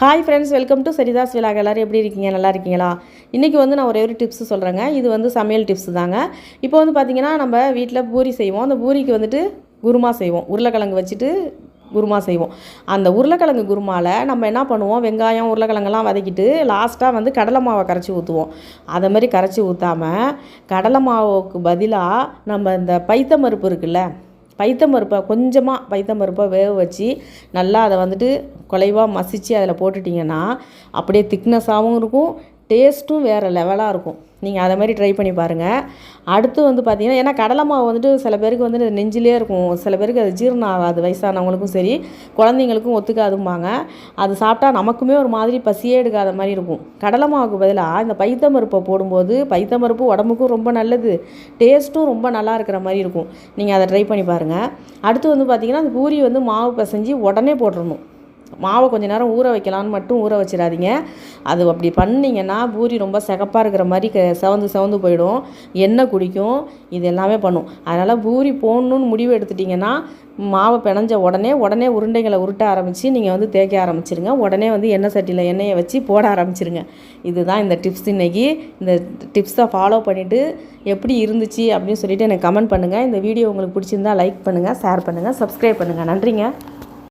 Hi friends welcome to Saritha's vlog எல்லோரும் எப்படி இருக்கீங்க? நல்லா இருக்கீங்களா? இன்றைக்கி வந்து நான் ஒரே ஒரு டிப்ஸ் சொல்கிறேங்க இது வந்து சமையல் டிப்ஸ் தாங்க. இப்போ வந்து பார்த்திங்கன்னா நம்ம வீட்டில் பூரி செய்வோம். அந்த பூரிக்கு வந்துட்டு குருமா செய்வோம். உருளைக்கிழங்கு வச்சுட்டு குருமா செய்வோம். அந்த உருளைக்கிழங்கு குருமாவில் நம்ம என்ன பண்ணுவோம்? வெங்காயம் உருளைக்கிழங்கெல்லாம் வதக்கிட்டு லாஸ்ட்டாக வந்து கடலை மாவை கரைச்சி ஊற்றுவோம் அதை மாதிரி கரைச்சி ஊற்றாமல் கடலை மாவுக்கு பதிலாக நம்ம இந்த பைத்தம் பருப்பு இருக்குல்ல பைத்தம் பருப்பை கொஞ்சமாக பைத்தம் பருப்பை வேக வச்சு நல்லா அதை வந்துட்டு குலைவாக மசித்து அதில் போட்டுட்டிங்கன்னா அப்படியே திக்னஸாகவும் இருக்கும் டேஸ்ட்டும் வேறு லெவலாக இருக்கும். நீங்கள் அதை மாதிரி ட்ரை பண்ணி பாருங்கள் அடுத்து வந்து பார்த்திங்கன்னா ஏன்னா கடலை மாவு வந்துட்டு சில பேருக்கு வந்து நெஞ்சிலே இருக்கும். சில பேருக்கு அது ஜீரணம் ஆகாது வயசானவங்களுக்கும் சரி குழந்தைங்களுக்கும் ஒத்துக்காதும்பாங்க. அது சாப்பிட்டா நமக்குமே ஒரு மாதிரி பசியே எடுக்காத மாதிரி இருக்கும். கடலை மாவுக்கு பதிலாக இந்த பைத்தமருப்பை போடும்போது பைத்தமருப்பு உடம்புக்கும் ரொம்ப நல்லது டேஸ்ட்டும் ரொம்ப நல்லா இருக்கிற மாதிரி இருக்கும். நீங்கள் அதை ட்ரை பண்ணி பாருங்கள் அடுத்து வந்து பார்த்திங்கன்னா அந்த பூரி வந்து மாவு பிசைஞ்சு உடனே போட்டுடணும் மாவை கொஞ்ச நேரம் ஊற வைக்கலான்னு மட்டும் ஊற வச்சிடாதீங்க. அது அப்படி பண்ணிங்கன்னா பூரி ரொம்ப சிகப்பாக இருக்கிற மாதிரி க செவந்து செவந்து போயிடும். எண்ணெய் குடிக்கும். இது எல்லாமே பண்ணும். அதனால் பூரி போடணுன்னு முடிவு எடுத்துட்டிங்கன்னா மாவை பிணைஞ்ச உடனே உடனே உருண்டைகளை உருட்ட ஆரம்பித்து நீங்கள் வந்து தேய்க்க ஆரம்பிச்சிருங்க. உடனே வந்து எண்ணெய் சட்டியில் எண்ணெயை வச்சு போட ஆரம்பிச்சிருங்க. இதுதான் இந்த டிப்ஸ் இன்றைக்கி இந்த டிப்ஸை ஃபாலோ பண்ணிவிட்டு எப்படி இருந்துச்சு அப்படின்னு சொல்லிவிட்டு எனக்கு கமெண்ட் பண்ணுங்கள் இந்த வீடியோ உங்களுக்கு பிடிச்சிருந்தா லைக் பண்ணுங்கள் ஷேர் பண்ணுங்கள் சப்ஸ்கிரைப் பண்ணுங்கள் நன்றிங்க.